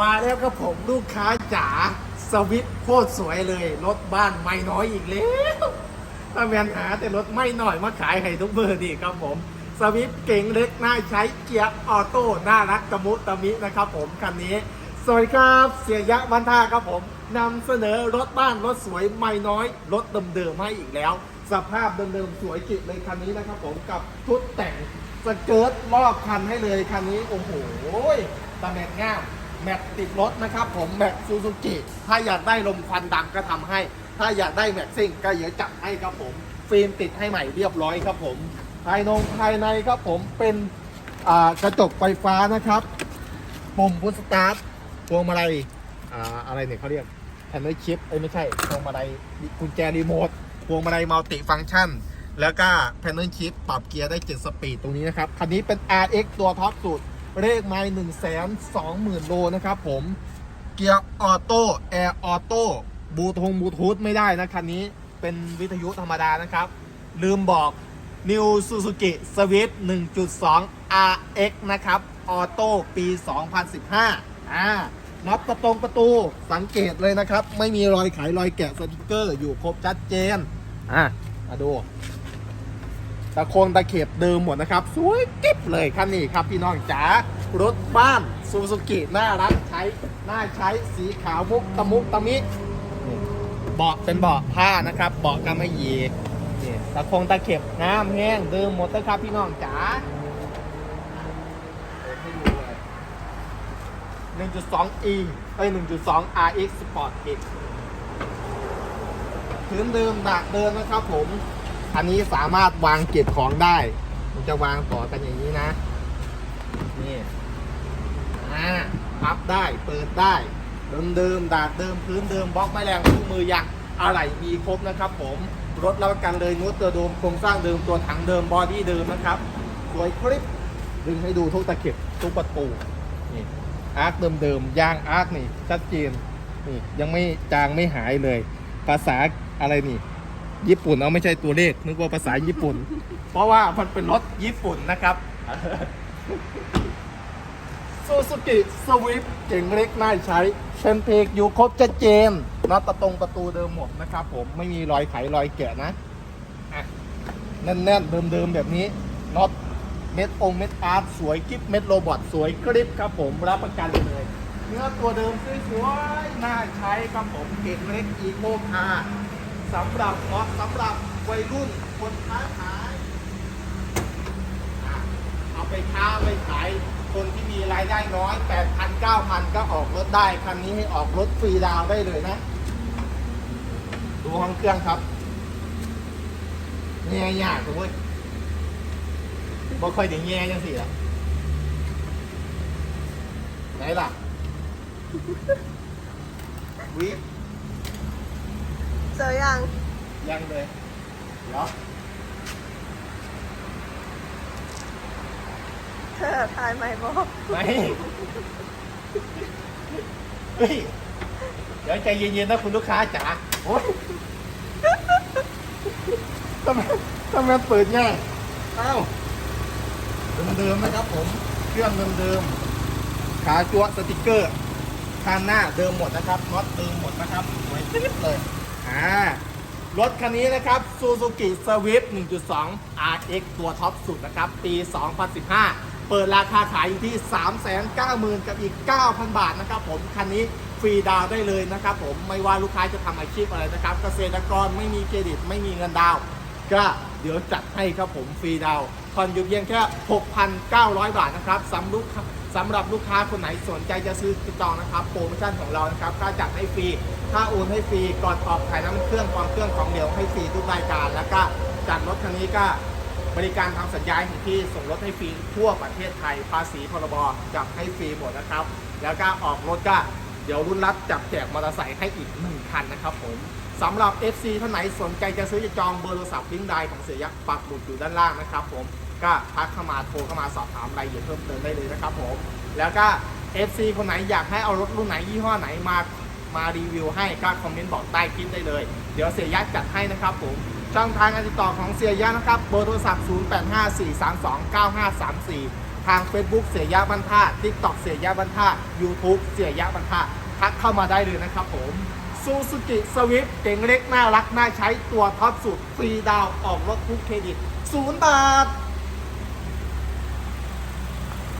มาแล้วครับผมลูกค้าจ๋าสวิตโคตรสวยเลย รถบ้านไม่น้อยอีกแล้วถ้าแมนหาแต่รถไม่น้อยมาขายให้ทุกเบอร์ดีครับผม สวิตเก่งเล็กน่าใช้เกียร์ออโต้น่ารักตะมุตะมินะครับผมคันนี้ สวัสดีครับเสียยะวันท่าครับผมนำเสนอรถบ้านรถสวยไม่น้อย รถเดิมๆให้อีกแล้ว สภาพเดิมๆสวยจิตเลยคันนี้นะครับผมกับชุดแต่งสเกิร์ตรอบคันให้เลยคันนี้โอ้โหตะแมกง่าม แม็กติดรถนะครับผมแม็กซูซูกิถ้าอยากได้ลมควันดำก็ทำให้ ถ้าอยากได้แม็กซิ่งก็เดี๋ยวจัดให้ครับผม ฟิล์มติดให้ใหม่เรียบร้อยครับผม ภายนงภายในครับผมเป็นกระจกไฟฟ้านะครับปุ่มพุชสตาร์ทพวงมาลัยอะไรเนี่ยเขาเรียกแพนเนอร์ชิปเอ้ไม่ใช่พวงมาลัยกุญแจรีโมทพวงมาลัยมัลติฟังก์ชันแล้วก็แพนเนอร์ชิปปรับเกียร์ได้ 7 สปีดตรงนี้นะครับ คันนี้เป็น RX ตัวท็อปสุด เลขไมล์หนึ่งแสนสองหมื่นโลนะครับผมเกียร์ออโต้แอร์ออโต้บลูทงบลูทูธไม่ได้นะคันนี้เป็นวิทยุธรรมดานะครับ ลืมบอก New Suzuki Swift 1.2 RX นะครับออโต้ปี 2015อ่าน็อตประตรงประตูสังเกตเลยนะครับ ไม่มีรอยไขรอยแกะสติกเกอร์อยู่ครบชัดเจนอะมาดู ตะโคงตะเข็บเดิมหมดนะครับ สวยกิ๊บเลยคันนี้ครับพี่น้องจ๋ารถบ้านซูซูกิน่ารักใช้น่าใช้สีขาวมุกตะมุกตะมินี่เบาะเป็นเบาะผ้านะครับเบาะกำมะหยี่ตะโคงตะเข็บน้ำแห้งเดิมหมดนะครับพี่น้องจ๋าเปิดให้ดูเลย 1.2e เอ้ย1.2 RX Sport X พื้นเดิมดักเดิมนะครับผม อันนี้สามารถวางเก็บของได้ มันจะวางต่อกันอย่างนี้นะ นี่อ่าพับได้เปิดได้ เดิมเดิมๆดาดเดิมพื้นเดิมบล็อกไม้แรงคู่มือยังอะไรมีครบนะครับ ผมรถรับประกันเลยนุชตัวโดมโครงสร้างเดิมตัวถังเดิมบอดี้เดิมนะครับสวยคลิปดึงให้ดูทุกตะเข็บทุกประตูนี่อาร์คเดิมๆยางอาร์คนี่ชัดเจนนี่ยังไม่จางไม่หายเลย ภาษาอะไรนี่ ญี่ปุ่นเอาไม่ใช่ตัวเลขนึกว่าภาษาญี่ปุ่น เพราะว่ามันเป็นรถญี่ปุ่นนะครับซูซูกิสวิฟเก่งเล็กน่าใช้เชนเพกอยู่ครบชัดเจนน็อตประตรงประตูเดิมหมดนะครับผมไม่มีรอยไขรอยแกะนะอะแน่นๆ เดิมๆ แบบนี้น็อตเม็ดองเม็ดอาร์ตสวยกิฟเม็ดโรบอทสวยกริปครับผมรับประกันเลย เนื้อตัวเดิมสวยๆน่าใช้ครับผมเก่งเล็กอีโคคาร์ สำหรับเหมาะสำหรับวัยรุ่นคนค้าขายเอาไปค้าไปขายคนที่มีรายได้น้อย8,000 9,000 ก็ออกรถได้คันนี้ให้ออกรถฟรีดาวได้เลยนะ ดูห้องเครื่องครับแง่ยากเลยบ่ค่อยถึงแง่ยังสิล่ะไหนล่ะวิ เจอยัง ยังเลยเดี๋ยวเธอถ่ายใหม่บอกไม่เฮ้ยเดี๋ยวใจเย็นๆนะคุณลูกค้าจ๋าโอ๊ยทำไมทำไมเปิดง่ายเอ้าเดิมๆนะครับผมเครื่องเดิมๆขาจั๊วสติกเกอร์คันหน้าเดิมหมดนะครับน็อตเดิมหมดนะครับสวยคลิปเลย อ่ารถคันนี้นะครับ Suzuki Swift 1.2 RX ตัวท็อปสุดนะครับ ปี 2015 เปิดราคาขายอยู่ที่ 390,000 กับอีก 9,000 บาทนะครับผม คันนี้ฟรีดาวได้เลยนะครับผม ไม่ว่าลูกค้าจะทำอาชีพอะไรนะครับ เกษตรกรไม่มีเครดิตไม่มีเงินดาว ก็เดี๋ยวจัดให้ครับผมฟรีดาวผ่อนอยู่เพียงแค่ 6,900 บาทนะครับสำหรับลูกค้า สำหรับลูกค้าคนไหนสนใจจะซื้อติดต่อนะครับโปรโมชั่นของเรานะครับก็จัดให้ฟรีถ้าโอนให้ฟรีก่อนออกขายน้ำเครื่องความเครื่องของเหลวให้ฟรีทุกรายการ แล้วก็จัดรถคันนี้ก็บริการทำสัญญาถึงที่ส่งรถให้ฟรีทั่วประเทศไทย ภาษีพรบจับให้ฟรีหมดนะครับ แล้วก็ออกรถก็เดี๋ยวรุ่นรับจับแจกมอเตอร์ไซค์ให้อีกหนึ่งคันนะครับผมสำหรับ FC ท่านไหนสนใจจะซื้อจะจองเบอร์โทรศัพท์ลิงก์ใดของเสียยักษ์ปักหมุดอยู่ด้านล่างนะครับผม ก็ทักเข้ามาโทรเข้ามาสอบถามรายละเอียดเพิ่มเติมได้เลยนะครับผม แล้วก็ FC คนไหนอยากให้เอารถรุ่นไหนยี่ห้อไหนมามารีวิวให้ก็คอมเมนต์บอกใต้คลิปได้เลย เดี๋ยวเสียยักษ์จัดให้นะครับผม ช่องทางการติดต่อของเสียยักษ์นะครับเบอร์โทรศัพท์ 0854329534 ทาง Facebook เสียยะบันท่า TikTok เสียยะบันท่า YouTube เสียยะบันท่าทักเข้ามาได้เลยนะครับผมซูซูกิสวิฟเก๋งเล็กน่ารักน่าใช้ตัวท็อปสุดฟรีดาวออกรถทุกเครดิตศูนย์บาท